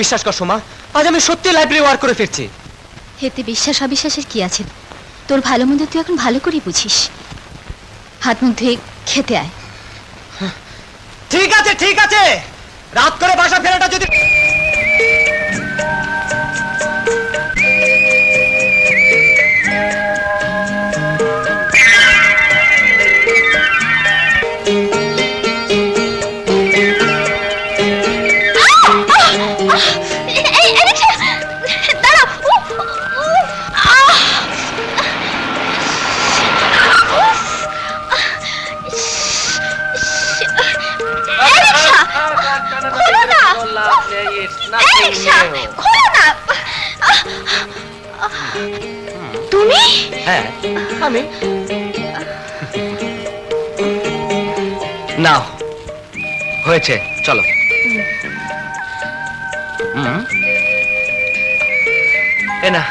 বিশ্বাস কর সোমা আজ আমি সত্যি লাইব্রেরি ওয়ার্ক করে ফিরছি। এতে বিশ্বাস অবিশ্বাসের কি আছে? তোর ভালো মন্দ তুই এখন ভালো করে বুঝিস। হাত মুখ ধুয়ে খেতে আয়। ঠিক আছে ঠিক আছে। রাত করে বাসা ফেরাটা যদি তুমি? হ্যাঁ। আমি? নাও। হয়েছে চলো। এ না।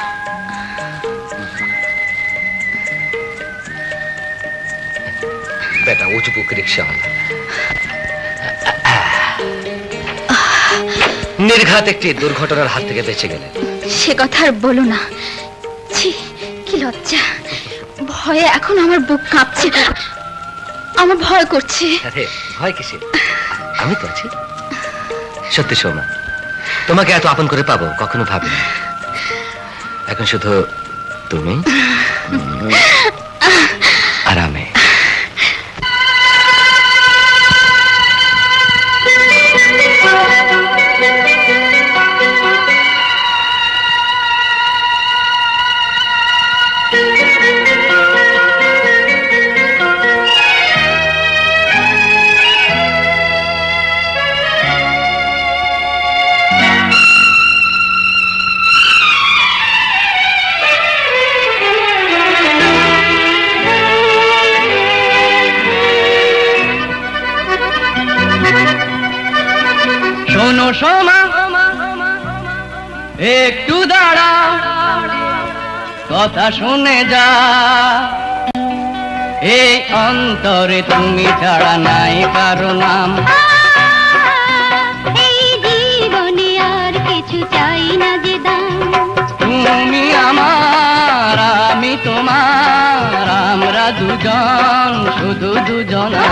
বেটা উঁচু বুক রিক্সাওয়ালা। নির্ঘাত একটি দুর্ঘটনার হাত থেকে বেঁচে গেলেন। সে কথা আর বলো না। ছি কি লজ্জা। ভয়ে এখন আমার বুক কাঁপছে। আমার ভয় করছে। আরে ভয় কিসে আমি তো আছি সত্যি সোমা তোমাকে এত আপন করে পাবো কখনো ভাবিনি। এখন শুধু তুমি সোমা একটু দাঁড়া কথা শুনে যা। এই অন্তরে তুমি ছাড়া নাই কারও নাম। এই জীবনে আর কিছু চাই না যে দাম। তুমি আমার আমি তোমার আমরা দুজন শুধু দুজনা।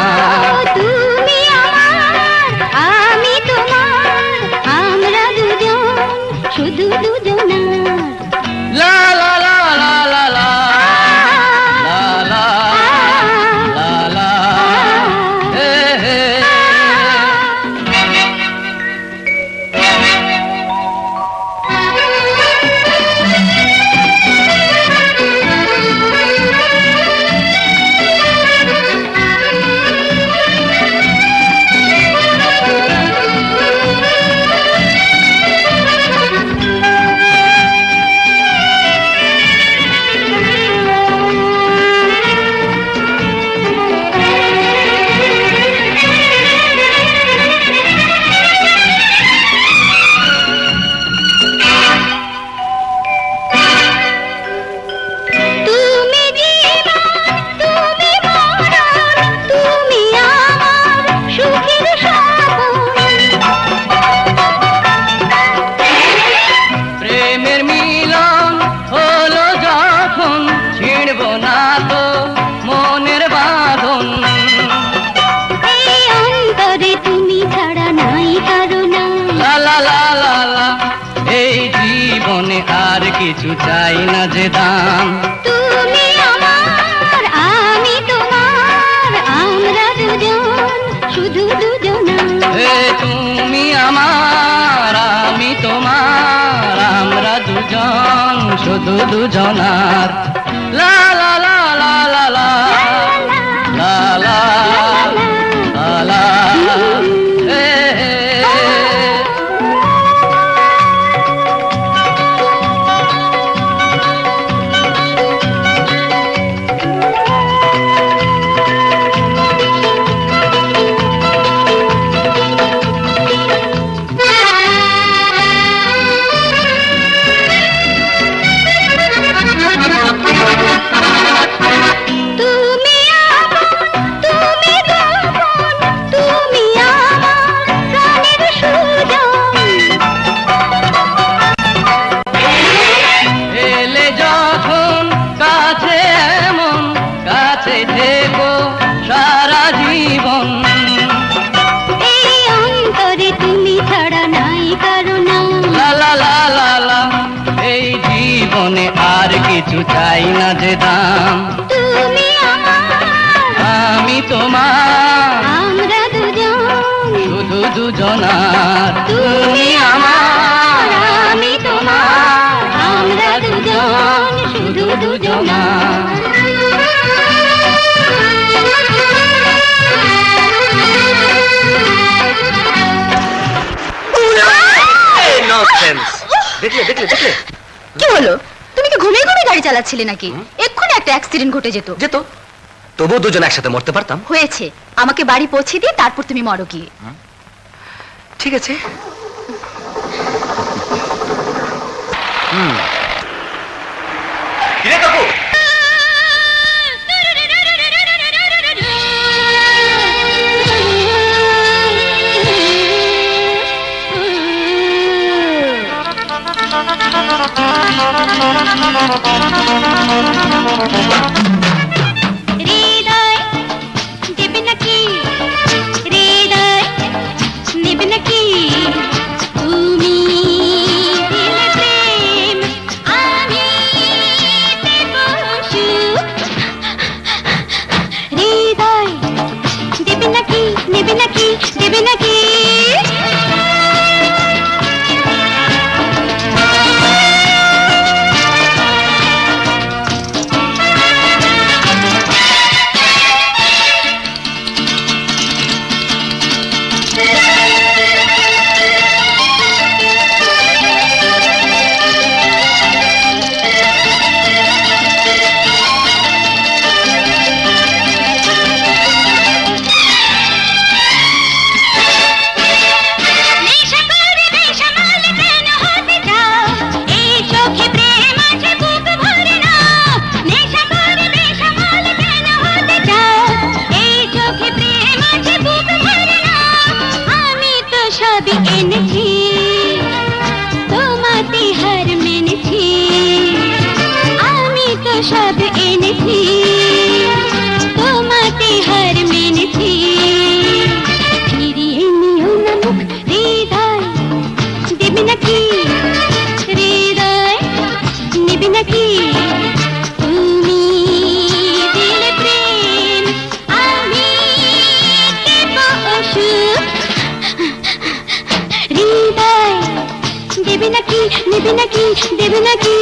কিছু চাই না যে দাম। তুমি আমার আমি তোমার আমরা দুজন শুধু দুজন হে তুমি আমার আমি তোমার আমরা দুজন শুধু দুজনার। দাম তুমি আমার। আমি তোমার। আমরা দুজন। শুধু দুজনার। তুমি আমার। আমি তোমার। আমরা দুজন। শুধু দুজনার। ননসেন্স দেখলে দেখলে দেখলে। কি হলো? তুমি কি ঘুমিয়ে ঘুমিয়ে গাড়ি চালাচ্ছিলে নাকি? একটা অ্যাক্সিডেন্ট ঘটে যেত। যেত? তবুও দুজন একসাথে মরতে পারতাম? হয়েছে। আমাকে বাড়ি পৌঁছে দিয়ে তারপর তুমি মরো গিয়ে। ঠিক আছে। হুম। এনেছি হার মেনেছি আমি তো সব এনেছি তোমাতে হার মেনেছি দেবে নাকি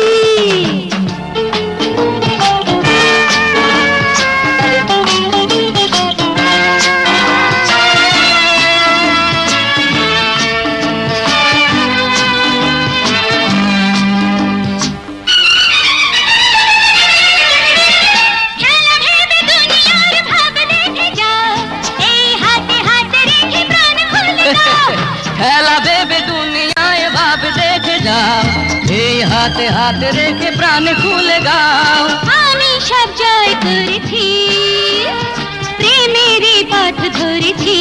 হাতে হাতে রেখে প্রাণ খুলে গাও। আমি সব জয় করেছি প্রেমের পথ ধরেছি।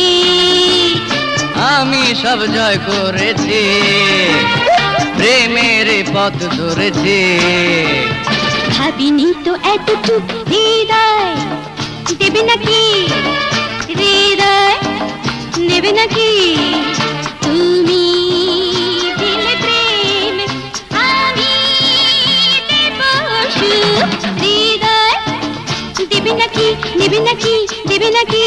আমি সব জয় করেছি প্রেমের পথ ধরেছি। ভাবিনি তো এতটুক হৃদয় দেবে নাকি? নাকি? দেবে নাকি?